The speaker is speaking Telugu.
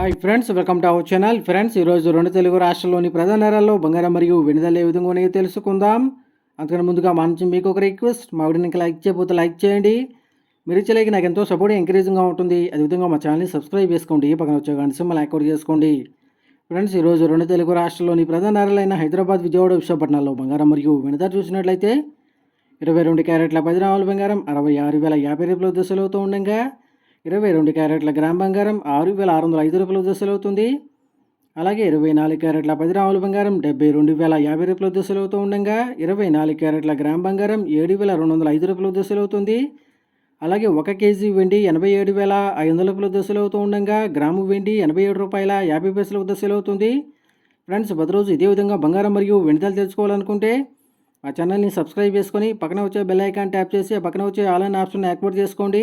Hi friends welcome to our channel. Friends ఈరోజు రెండు తెలుగు రాష్ట్రాల్లోని ప్రధాన నగరాల్లో బంగారం మరియు వెనుదల ఏ విధంగా ఉన్నాయో తెలుసుకుందాం. అంతకన్నా ముందుగా మా నుంచి మీకు ఒక రిక్వెస్ట్ మా వీడియోని లైక్ చేయకపోతే లైక్ చేయండి. మీరు ఇచ్చలేక నాకు ఎంతో సపోర్ట్ ఎంకరేజింగ్గా ఉంటుంది. అదేవిధంగా మా ఛానల్ని సబ్స్క్రైబ్ చేసుకోండి. పక్కన వచ్చే గంట సింబల్ యాక్టివేట్ చేసుకోండి. ఫ్రెండ్స్ ఈరోజు రెండు తెలుగు రాష్ట్రాల్లోని ప్రధాన నగరాలైన హైదరాబాద్ విజయవాడ విశాఖపట్నాల్లో బంగారం మరియు వెనుదల చూసినట్లయితే ఇరవై రెండు క్యారెట్ల పది నాలుగు బంగారం అరవై ఆరు వేల యాభై రూపాయల దశలవుతూ ఉండగా ఇరవై రెండు క్యారెట్ల గ్రామ్ బంగారం ఆరు వేల ఆరు వందల ఐదు రూపాయల దశలు అవుతుంది. అలాగే ఇరవై నాలుగు క్యారెట్ల పది రాముల బంగారం డెబ్బై రెండు వేల యాభై రూపాయల దశలవుతూ ఉండగా ఇరవై నాలుగు క్యారెట్ల గ్రామ్ బంగారం ఏడు వేల రెండు వందల ఐదు రూపాయల దశలు అవుతుంది. అలాగే ఒక కేజీ వెండి ఎనభై ఏడు వేల ఐదు వందల రూపాయల దశలు అవుతూ ఉండగా గ్రాము వెండి ఎనభై ఏడు రూపాయల యాభై పైసల దశలు అవుతుంది. ఫ్రెండ్స్ ప్రతిరోజు ఇదే విధంగా బంగారం మరియు వెండితలు తెలుసుకోవాలనుకుంటే మా ఛానల్ని సబ్స్క్రైబ్ చేసుకొని పక్కన వచ్చే బెల్ ఐకాన్ ట్యాప్ చేసి ఆ పక్కన వచ్చే ఆన్లైన్ ఆప్షన్ యాక్టివేట్ చేసుకోండి.